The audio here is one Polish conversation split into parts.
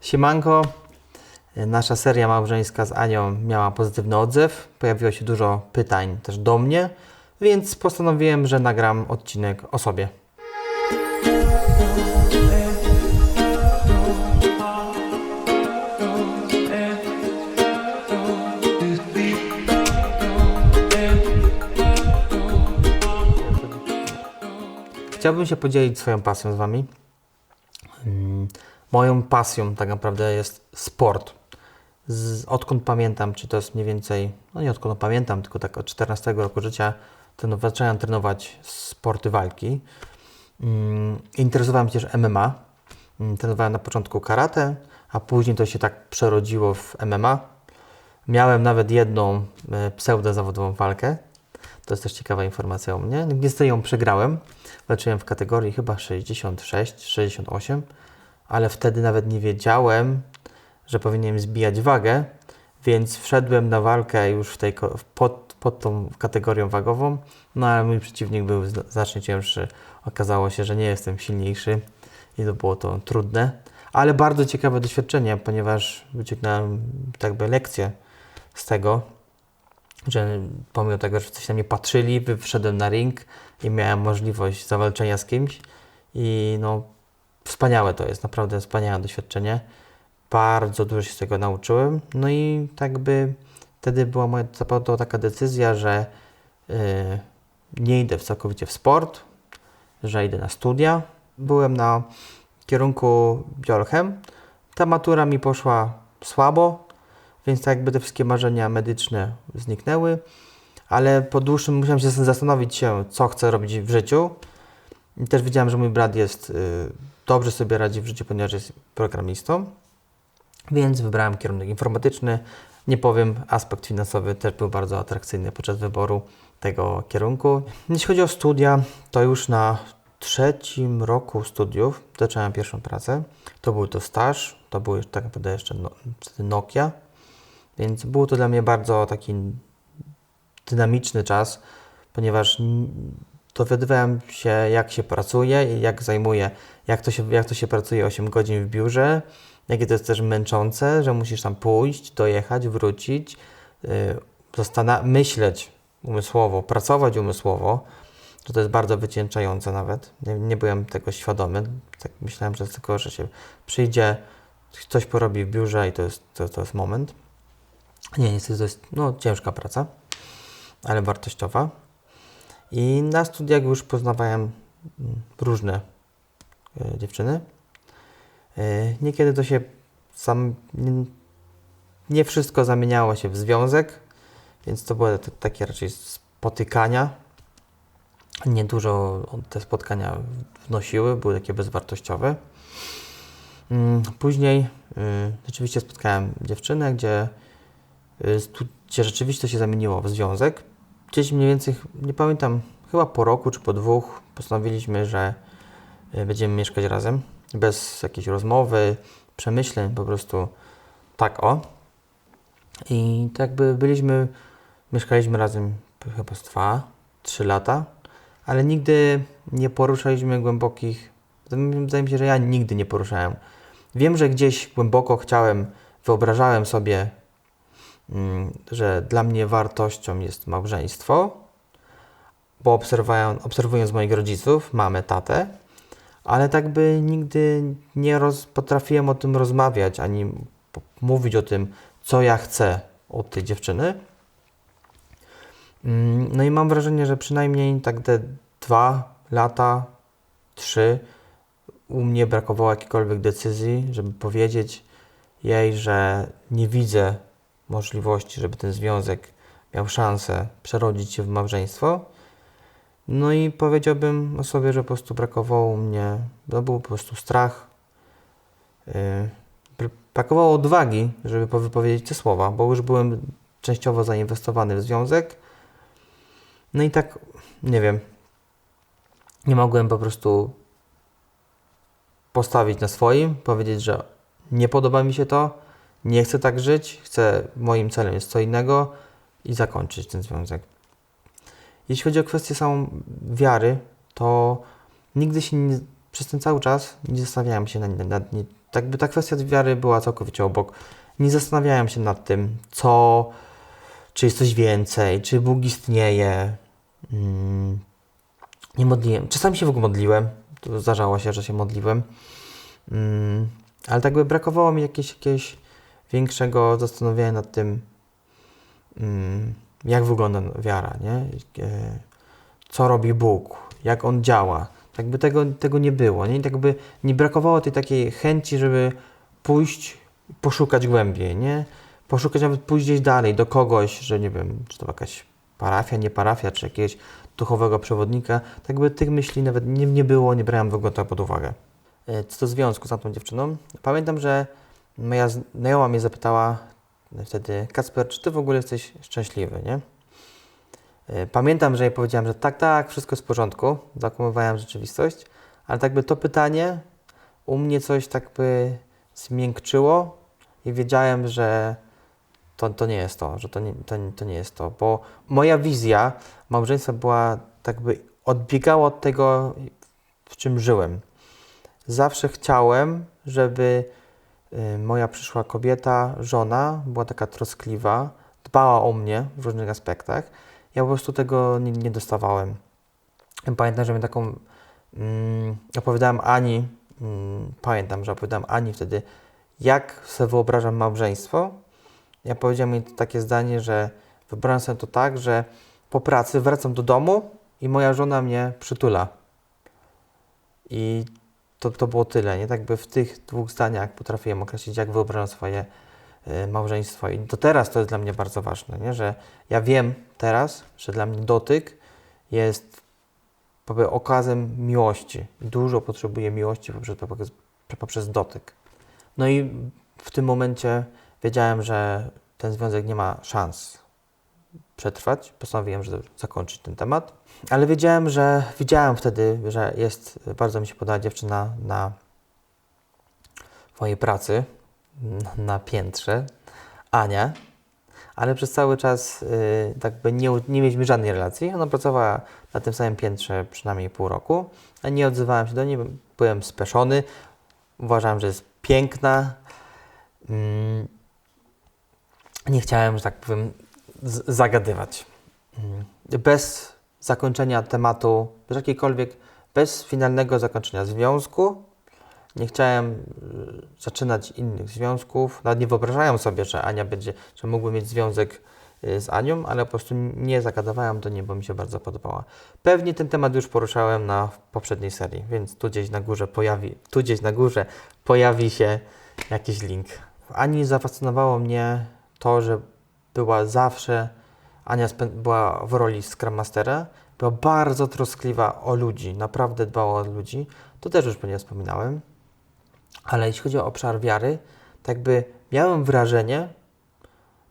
Siemanko. Nasza seria małżeńska z Anią miała pozytywny odzew. Pojawiło się dużo pytań też do mnie, więc postanowiłem, że nagram odcinek o sobie. Chciałbym się podzielić swoją pasją z Wami. Moją pasją tak naprawdę jest sport. Z, odkąd pamiętam, czy to jest mniej więcej, no nie odkąd pamiętam, tylko tak od 14 roku życia, to zacząłem trenować sporty walki. Mm, Interesowałem się też MMA. Mm, Trenowałem na początku karate, a później to się tak przerodziło w MMA. Miałem nawet jedną e, pseudozawodową walkę. To jest też ciekawa informacja o mnie. Niestety ją przegrałem. Walczyłem w kategorii chyba 66, 68, ale wtedy nawet nie wiedziałem, że powinienem zbijać wagę, więc wszedłem na walkę już w tej, pod, pod tą kategorią wagową, no ale mój przeciwnik był zna- znacznie cięższy. Okazało się, że nie jestem silniejszy i to było to trudne, ale bardzo ciekawe doświadczenie, ponieważ wyciągnąłem tak jakby lekcję z tego, że pomimo tego, że coś na mnie patrzyli, wy- wszedłem na ring i miałem możliwość zawalczenia z kimś. I no wspaniałe to jest, naprawdę wspaniałe doświadczenie. Bardzo dużo się z tego nauczyłem. No i tak by wtedy była moja zapadła taka decyzja, że yy, nie idę całkowicie w sport, że idę na studia. Byłem na kierunku biolchem. Ta matura mi poszła słabo, więc tak jakby te wszystkie marzenia medyczne zniknęły, ale po dłuższym musiałem się zastanowić się, co chcę robić w życiu. I też wiedziałem, że mój brat jest y, dobrze sobie radzi w życiu, ponieważ jest programistą, więc wybrałem kierunek informatyczny. Nie powiem, aspekt finansowy też był bardzo atrakcyjny podczas wyboru tego kierunku. Jeśli chodzi o studia, to już na trzecim roku studiów zacząłem pierwszą pracę. To był to staż, to był tak naprawdę jeszcze no, Nokia, więc był to dla mnie bardzo taki dynamiczny czas, ponieważ dowiadywałem się, jak się pracuje jak zajmuje, jak to się, jak to się pracuje 8 godzin w biurze, jakie to jest też męczące, że musisz tam pójść, dojechać, wrócić, yy, myśleć umysłowo, pracować umysłowo, że to jest bardzo wycieńczające nawet. Nie, nie byłem tego świadomy. Tak myślałem, że tylko, że się przyjdzie, coś porobi w biurze i to jest, to, to jest moment. Nie, niestety to jest no, ciężka praca, ale wartościowa. I na studiach już poznawałem mm, różne dziewczyny. E, niekiedy to się sam, nie, wszystko zamieniało się w związek, więc to były takie raczej spotykania. Niedużo te spotkania wnosiły, były takie bezwartościowe. Mm, Później y, rzeczywiście spotkałem dziewczynę, gdzie, y, gdzie rzeczywiście to się zamieniło w związek. Gdzieś mniej więcej, nie pamiętam, chyba po roku czy po dwóch postanowiliśmy, że będziemy mieszkać razem, bez jakiejś rozmowy, przemyśleń, po prostu tak o. I tak by byliśmy, mieszkaliśmy razem chyba z dwa, trzy lata, ale nigdy nie poruszaliśmy głębokich, wydaje mi się, że ja nigdy nie poruszałem. Wiem, że gdzieś głęboko chciałem, wyobrażałem sobie, mm, że dla mnie wartością jest małżeństwo, bo obserwując, obserwując moich rodziców, mamę, tatę, ale tak by nigdy nie roz, potrafiłem o tym rozmawiać, ani mówić o tym, co ja chcę od tej dziewczyny. Mm, No i mam wrażenie, że przynajmniej tak te dwa lata, trzy, u mnie brakowało jakiejkolwiek decyzji, żeby powiedzieć jej, że nie widzę możliwości, żeby ten związek miał szansę przerodzić się w małżeństwo. No i powiedziałbym o sobie, że po prostu brakowało mnie, to był po prostu strach. Yy, br- brakowało odwagi, żeby po- wypowiedzieć te słowa, bo już byłem częściowo zainwestowany w związek. No i tak, nie wiem, nie mogłem po prostu postawić na swoim, powiedzieć, że nie podoba mi się to, nie chcę tak żyć, chcę, moim celem jest co innego i zakończyć ten związek. Jeśli chodzi o kwestię samą wiary, to nigdy się nie, przez ten cały czas nie zastanawiałem się nad, nad, Tak by ta kwestia wiary była całkowicie obok. Nie zastanawiałem się nad tym, co, czy jest coś więcej, czy Bóg istnieje. Mm, nie modliłem. Czasami się w ogóle modliłem. To zdarzało się, że się modliłem. Mm, ale tak by brakowało mi jakiegoś, jakiegoś większego zastanowienia nad tym, mm, jak wygląda wiara, nie? E, co robi Bóg, jak On działa. Tak by tego, tego nie było, nie? Tak by nie brakowało tej takiej chęci, żeby pójść, poszukać głębiej, nie? Poszukać nawet pójść gdzieś dalej, do kogoś, że nie wiem, czy to jakaś parafia, nie parafia, czy jakiegoś duchowego przewodnika. Tak by tych myśli nawet nie, nie było, nie brałem w ogóle to pod uwagę. E, co do związku z tą dziewczyną, pamiętam, że moja znajoma mnie zapytała wtedy, Kacper, czy ty w ogóle jesteś szczęśliwy, nie? E, pamiętam, że jej powiedziałem, że tak, tak, wszystko jest w porządku, zakłamywałem rzeczywistość, ale tak by to pytanie u mnie coś tak by zmiękczyło i wiedziałem, że to, to nie jest to, że to nie, to, to nie jest to, bo moja wizja małżeństwa była tak by odbiegała od tego, w czym żyłem. Zawsze chciałem, żeby moja przyszła kobieta, żona była taka troskliwa, dbała o mnie w różnych aspektach. Ja po prostu tego nie, nie dostawałem. Pamiętam, że mi taką mm, opowiadałem Ani, mm, pamiętam, że opowiadałem Ani wtedy, jak sobie wyobrażam małżeństwo. Ja powiedziałem jej takie zdanie, że wyobrażam sobie to tak, że po pracy wracam do domu i moja żona mnie przytula. I to, to było tyle, nie? Tak by w tych dwóch zdaniach potrafiłem określić, jak wyobrażam swoje y, małżeństwo. I do teraz to jest dla mnie bardzo ważne, nie? Że ja wiem teraz, że dla mnie dotyk jest okazem miłości. Dużo potrzebuję miłości poprzez, poprzez, poprzez dotyk. No i w tym momencie wiedziałem, że ten związek nie ma szans przetrwać. Postanowiłem, że zakończyć ten temat. Ale wiedziałem, że widziałem wtedy, że jest, bardzo mi się podoba dziewczyna na mojej pracy, na piętrze, Ania, ale przez cały czas yy, tak by nie, nie mieliśmy żadnej relacji. Ona pracowała na tym samym piętrze przynajmniej pół roku, a nie odzywałem się do niej, byłem speszony, uważałem, że jest piękna. Yy, nie chciałem, że tak powiem, zagadywać. Yy, bez zakończenia tematu, bez jakiejkolwiek, bez finalnego zakończenia związku. Nie chciałem y, zaczynać innych związków. Nawet nie wyobrażałem sobie, że Ania będzie, że mógłby mieć związek y, z Anią, ale po prostu nie zagadywałem do niej, bo mi się bardzo podobała. Pewnie ten temat już poruszałem na poprzedniej serii, więc tu gdzieś na górze pojawi, tu gdzieś na górze pojawi się jakiś link. Ani zafascynowało mnie to, że była zawsze Ania była w roli Scrum Mastera, była bardzo troskliwa o ludzi, naprawdę dbała o ludzi. To też już pewnie wspominałem. Ale jeśli chodzi o obszar wiary, tak by miałem wrażenie,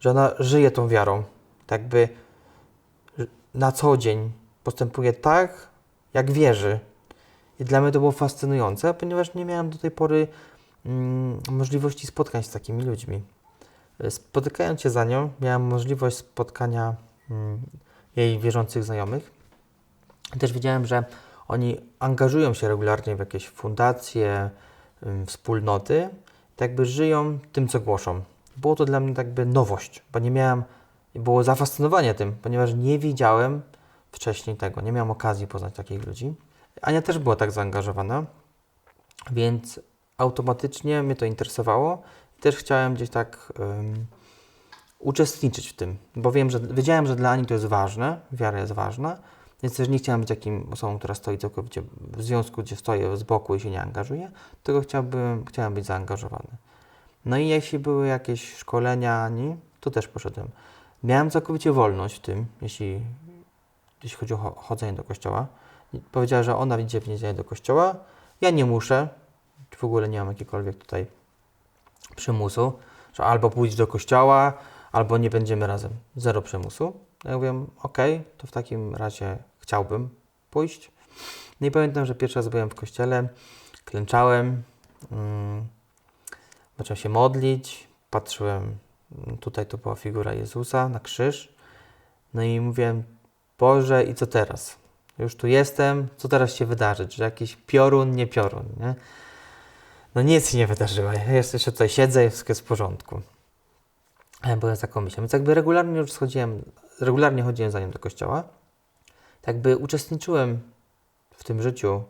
że ona żyje tą wiarą. Tak by na co dzień postępuje tak, jak wierzy. I dla mnie to było fascynujące, ponieważ nie miałem do tej pory mm, możliwości spotkań z takimi ludźmi. Spotykając się za nią, miałem możliwość spotkania mm, jej wierzących znajomych. Też wiedziałem, że oni angażują się regularnie w jakieś fundacje, wspólnoty, tak jakby żyją tym, co głoszą. Było to dla mnie tak jakby nowość, bo nie miałem, było zafascynowanie tym, ponieważ nie widziałem wcześniej tego, nie miałem okazji poznać takich ludzi. Ania też była tak zaangażowana, więc automatycznie mnie to interesowało też chciałem gdzieś tak um, uczestniczyć w tym, bo wiem, że wiedziałem, że dla Ani to jest ważne, wiara jest ważna, więc też nie chciałem być takim osobą, która stoi całkowicie w związku, gdzie stoję z boku i się nie angażuje, tylko chciałbym, chciałem być zaangażowany. No i jeśli były jakieś szkolenia Ani, to też poszedłem. Miałem całkowicie wolność w tym, jeśli, jeśli chodzi o chodzenie do kościoła. Powiedziała, że ona idzie w niedzielę do kościoła, ja nie muszę, w ogóle nie mam jakiegokolwiek tutaj przymusu, że albo pójdź do kościoła, albo nie będziemy razem. Zero przymusu. Ja mówię, ok, to w takim razie chciałbym pójść. No i pamiętam, że pierwszy raz byłem w kościele, klęczałem, um, zacząłem się modlić, patrzyłem, mm, tutaj to była figura Jezusa na krzyż. No i mówiłem, Boże, i co teraz? Już tu jestem, co teraz się wydarzy? Czy jakiś piorun, nie piorun, nie? No nic się nie wydarzyło. Ja jeszcze tutaj siedzę i wszystko jest w porządku. Ale byłem z taką myślą. Więc jakby regularnie już schodziłem, regularnie chodziłem za nią do kościoła. Tak jakby uczestniczyłem w tym życiu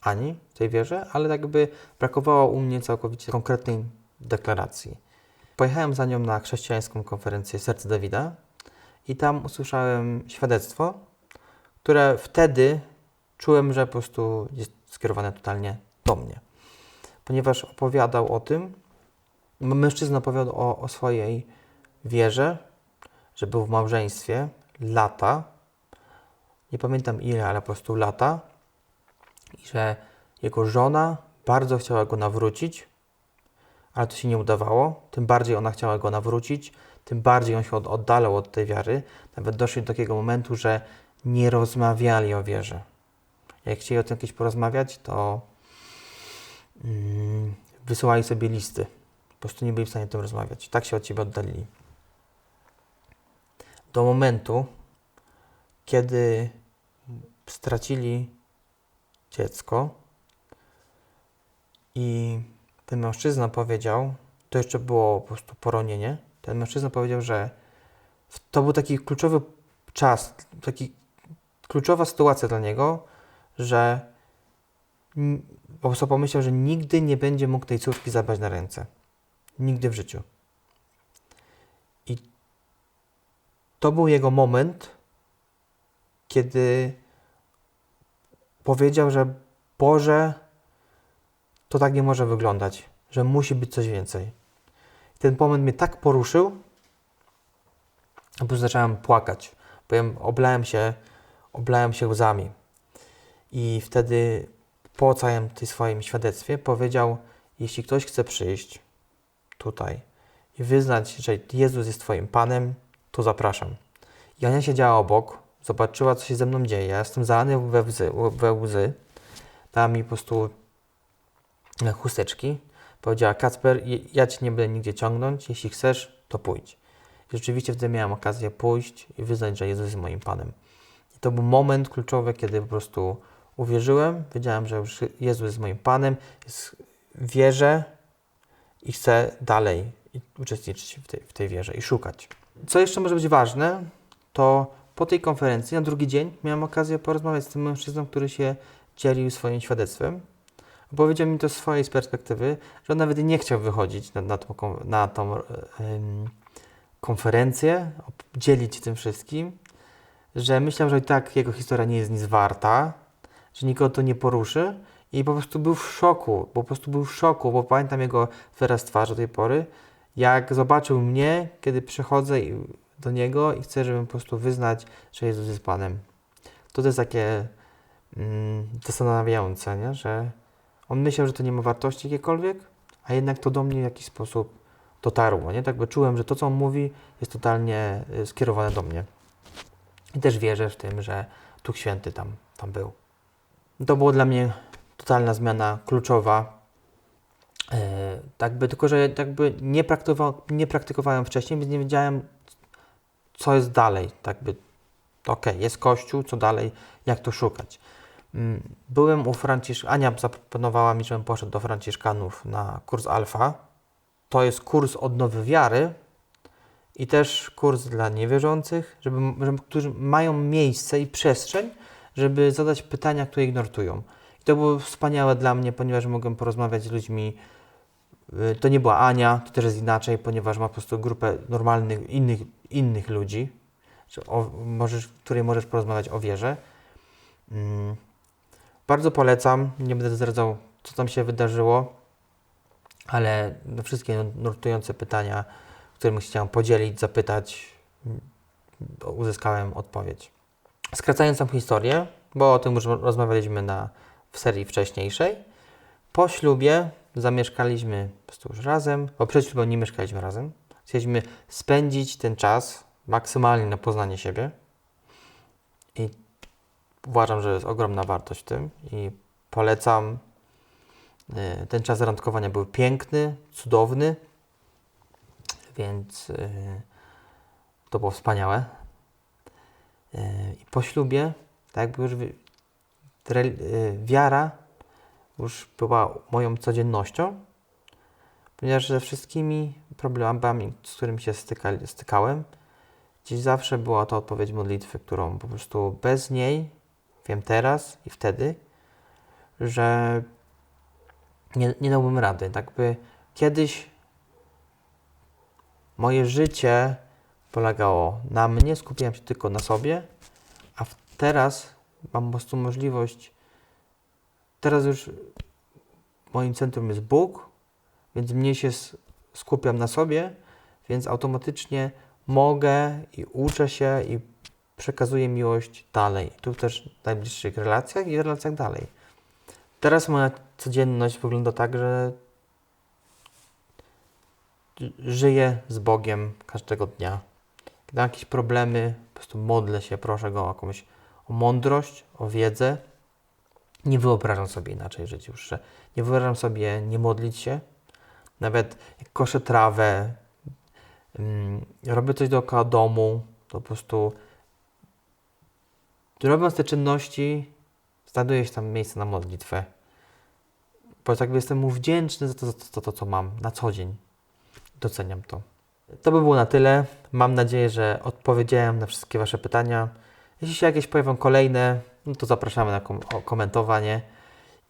Ani, w tej wierze, ale tak jakby brakowało u mnie całkowicie konkretnej deklaracji. Pojechałem za nią na chrześcijańską konferencję Serce Dawida i tam usłyszałem świadectwo, które wtedy czułem, że po prostu jest skierowane totalnie do mnie. Ponieważ opowiadał o tym, mężczyzna opowiadał o, o swojej wierze, że był w małżeństwie lata, nie pamiętam ile, ale po prostu lata, i że jego żona bardzo chciała go nawrócić, ale to się nie udawało. Tym bardziej ona chciała go nawrócić, tym bardziej on się od, oddalał od tej wiary. Nawet doszli do takiego momentu, że nie rozmawiali o wierze. Jak chcieli o tym jakieś porozmawiać, to wysyłali sobie listy. Po prostu nie byli w stanie o tym rozmawiać. Tak się od siebie oddalili. Do momentu, kiedy stracili dziecko i ten mężczyzna powiedział, to jeszcze było po prostu poronienie, ten mężczyzna powiedział, że to był taki kluczowy czas, taki kluczowa sytuacja dla niego, że po prostu pomyślał, że nigdy nie będzie mógł tej córki zabrać na ręce. Nigdy w życiu. I to był jego moment, kiedy powiedział, że Boże, to tak nie może wyglądać, że musi być coś więcej. I ten moment mnie tak poruszył, po prostu zacząłem płakać. Powiem, oblałem się, oblałem się łzami. I wtedy po całym tym swoim świadectwie powiedział, jeśli ktoś chce przyjść tutaj i wyznać, że Jezus jest Twoim Panem, to zapraszam. I Ania siedziała obok, zobaczyła, co się ze mną dzieje. Ja jestem zalany we we łzy. Dała mi po prostu e, chusteczki. Powiedziała, Kacper, ja Cię nie będę nigdzie ciągnąć. Jeśli chcesz, to pójdź. I rzeczywiście wtedy miałem okazję pójść i wyznać, że Jezus jest moim Panem. I to był moment kluczowy, kiedy po prostu uwierzyłem, wiedziałem, że już Jezus jest moim Panem, jest, wierzę i chcę dalej uczestniczyć w tej, w tej wierze i szukać. Co jeszcze może być ważne, to po tej konferencji, na drugi dzień, miałem okazję porozmawiać z tym mężczyzną, który się dzielił swoim świadectwem. Powiedział mi to z swojej perspektywy, że on nawet nie chciał wychodzić na, na tą, na tą konferencję, dzielić się tym wszystkim, że myślał, że i tak jego historia nie jest nic warta, że nikogo to nie poruszy i po prostu był w szoku, po prostu był w szoku, bo pamiętam jego wyraz twarzy do tej pory, jak zobaczył mnie, kiedy przychodzę do niego i chcę, żebym po prostu wyznać, że Jezus jest Panem. To jest takie mm, zastanawiające, nie? że on myślał, że to nie ma wartości jakiejkolwiek, a jednak to do mnie w jakiś sposób dotarło. Nie? Tak by czułem, że to, co on mówi, jest totalnie y, skierowane do mnie. I też wierzę w tym, że Duch Święty tam, tam był. To było dla mnie totalna zmiana kluczowa. E, tak by, tylko, że jakby nie, nie praktykowałem wcześniej, więc nie wiedziałem, co jest dalej. Tak by, okej, jest Kościół, co dalej, jak to szukać. Mm, Byłem u Franciszka, Ania zaproponowała mi, żebym poszedł do Franciszkanów na kurs alfa. To jest kurs odnowy wiary i też kurs dla niewierzących, żeby, żeby, którzy mają miejsce i przestrzeń, żeby zadać pytania, które ich nurtują. I to było wspaniałe dla mnie, ponieważ mogłem porozmawiać z ludźmi. Y, To nie była Ania, to też jest inaczej, ponieważ ma po prostu grupę normalnych, innych, innych ludzi, o, możesz, której możesz porozmawiać o wierze. Mm. Bardzo polecam, nie będę zdradzał, co tam się wydarzyło, ale na wszystkie nurtujące pytania, którymi chciałem podzielić, zapytać, mm, uzyskałem odpowiedź. Skracając tą historię, bo o tym już rozmawialiśmy na, w serii wcześniejszej, po ślubie zamieszkaliśmy już razem, bo przed ślubem nie mieszkaliśmy razem. Chcieliśmy spędzić ten czas maksymalnie na poznanie siebie i uważam, że jest ogromna wartość w tym i polecam. Y, Ten czas randkowania był piękny, cudowny, więc y, to było wspaniałe. I po ślubie, tak jakby już y, wiara już była moją codziennością, ponieważ ze wszystkimi problemami, z którymi się styka, stykałem, gdzieś zawsze była to odpowiedź modlitwy, którą po prostu bez niej wiem teraz i wtedy, że nie, nie dałbym rady. Tak by kiedyś moje życie polegało na mnie, skupiałem się tylko na sobie, a teraz mam po prostu możliwość. Teraz już moim centrum jest Bóg, więc mniej się skupiam na sobie, więc automatycznie mogę i uczę się i przekazuję miłość dalej. Tu też w najbliższych relacjach i relacjach dalej. Teraz moja codzienność wygląda tak, że żyję z Bogiem każdego dnia. Mam jakieś problemy, po prostu modlę się, proszę Go o jakąś o mądrość, o wiedzę. Nie wyobrażam sobie inaczej żyć już, że nie wyobrażam sobie nie modlić się. Nawet jak koszę trawę, ym, robię coś dookoła domu, to po prostu robiąc te czynności, znajduje się tam miejsce na modlitwę. Bo jakby jestem mu wdzięczny za to, za to, za to co mam na co dzień. Doceniam to. To by było na tyle. Mam nadzieję, że odpowiedziałem na wszystkie Wasze pytania. Jeśli się jakieś pojawią kolejne, no to zapraszamy na kom- komentowanie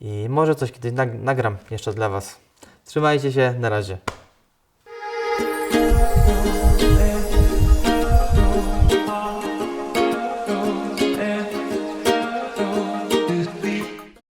i może coś kiedyś nag- nagram jeszcze dla Was. Trzymajcie się, na razie.